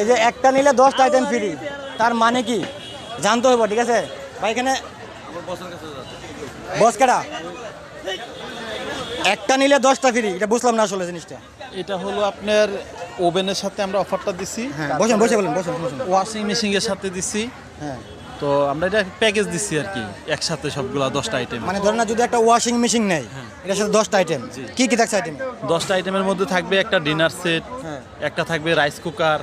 এই যে একটা নিলে দশটা আইটেম ফ্রি তার মানে কি? জানতে হবে ঠিক আছে? ভাই এখানে বস কেডা? একটা নিলে দশটা ফ্রি এটা বুঝলাম না আসলে জিনিসটা। এটা হলো আপনার ওভেনের সাথে আমরা অফারটা দিছি। হ্যাঁ বসেন বসে বলেন বসেন ওয়াশিং মেশিনের সাথে দিছি। হ্যাঁ। তো আমরা এটা প্যাকেজ দিচ্ছি আর কি একসাথে সবগুলা দশটা আইটেম মানে ধরেন না যদি একটা ওয়াশিং মেশিন নেয় এটার সাথে দশটা আইটেম কি কি থাকছে আইটেম দশটা আইটেমের মধ্যে থাকবে একটা ডিনার সেট হ্যাঁ। একটা থাকবে রাইস কুকার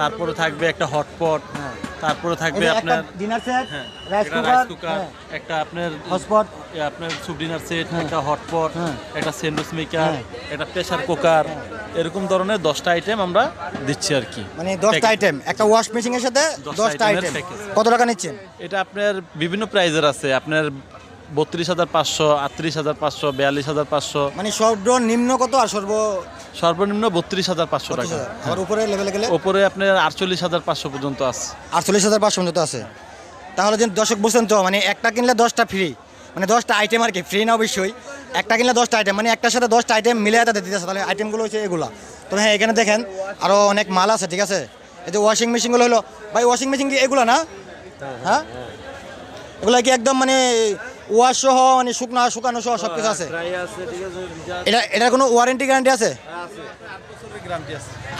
তারপরে থাকবে একটা হটপট তারপরে থাকবে আপনার ডিনার সেট হ্যাঁ, রাইস কুকার একটা আপনার হটস্পট এ আপনার সুপ ডিনার সেট একটা হটপট হ্যাঁ। একটা স্যান্ডউইচ মেকার একটা প্রেসার কুকার এরকম ধরনের দশটা আইটেম আমরা দিচ্ছি আর কি। মানে দশটা আইটেম একটা ওয়াশ মেশিনের সাথে দশটা আইটেম কত টাকা নিচ্ছেন? এটা আপনার বিভিন্ন প্রাইজের আছে আপনার বত্রিশ হাজার পাঁচশো আটত্রিশ হাজার পাঁচশো বিয়াল্লিশ হাজার পাঁচশো। মানে সর্বনিম্ন কত আর সর্ব সর্বনিম্ন বত্রিশ হাজার পাঁচশো টাকা। আর উপরে লেভেলে গেলে? ওপরে আপনার আটচল্লিশ হাজার পাঁচশো পর্যন্ত আছে। আটচল্লিশ হাজার পাঁচশো পর্যন্ত আছে। তাহলে যে দর্শক বুঝছেন তো মানে একটা কিনলে দশটা ফ্রি মানে দশটা আইটেম আর কি ফ্রি না অবশ্যই। একটা কিনলে দশটা আইটেম মানে একটার সাথে দশটা আইটেম মিলে তাদের দিতেছে তাহলে আইটেমগুলো হচ্ছে এগুলো। তবে হ্যাঁ এখানে দেখেন আরও অনেক মাল আছে ঠিক আছে? এই যে ওয়াশিং মেশিনগুলো হলো ভাই ওয়াশিং মেশিন কি এগুলো না? হ্যাঁ। এগুলো কি একদম মানে ওয়াশ সহ মানে শুকনো শুকানো সহ সব কিছু আছে। এটা এটার কোনো ওয়ারেন্টি গ্যারান্টি আছে?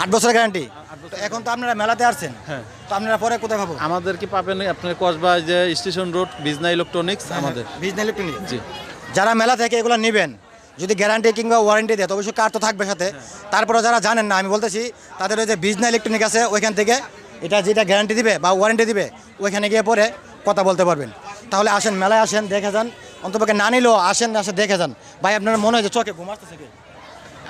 আট বছরের গ্যারান্টি এখন তো আপনারা মেলাতে আসছেন। হ্যাঁ। তো আপনারা পরে কোথায় পাবো? আমাদের কি পাবেন আপনার কসবা যে স্টেশন রোড বিজনা ইলেকট্রনিক্স আমাদের। Business electronic ji. যারা মেলা থেকে এগুলো নেবেন যদি গ্যারান্টি কিংবা ওয়ারেন্টি দেয় তো অবশ্যই কার তো থাকবে সাথে। তারপরে যারা জানেন না আমি বলতেছি তাদের ওই যে বিজনেস ইলেকট্রনিক আছে ওইখান থেকে এটা যেটা গ্যারান্টি দিবে বা ওয়ারেন্টি দিবে ওইখানে গিয়ে পরে কথা বলতে পারবেন। তাহলে আসেন মেলায় আসেন দেখে যান। অন্তপক্ষে না নিলেও আসেন আসে দেখে যান। ভাই আপনার মনে হয় যে চোখে ঘুমাচ্ছে কি?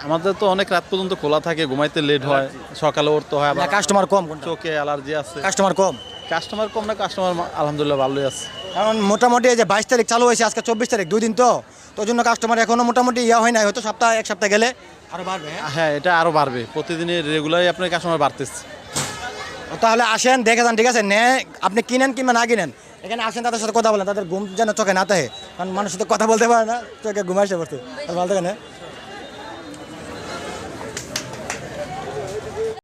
আমাদের তো অনেক রাত পর্যন্ত খোলা থাকে ঘুমাইতে লেট হয় সকালে উঠতে হয় আবার কাস্টমার কম চোখে অ্যালার্জি আছে। কাস্টমার কম? কাস্টমার কম না কাস্টমার আলহামদুলিল্লাহ ভালোই আছে। কারণ মোটামুটি এই যে বাইশ তারিখ চালু হয়েছে আজকে চব্বিশ তারিখ দুই দিন তো। তো জন্য কাস্টমার এখনও মোটামুটি ইয়া হয় না হয়তো সপ্তাহ এক সপ্তাহ গেলে আরও বাড়বে হ্যাঁ? হ্যাঁ এটা আরও বাড়বে। প্রতিদিনই রেগুলারই আপনার কাস্টমার বাড়তেছে। তাহলে আসেন দেখে যান ঠিক আছে? নে আপনি কিনেন কিংবা না কিনেন এখানে আসেন, তাদের সাথে কথা বলেন, তাদের ঘুম যেন চোখে না থাকে। কারণ মানুষ সাথে কথা বলতে পারে না, চোখে ঘুম আসে পড়তে ভালো থাকে না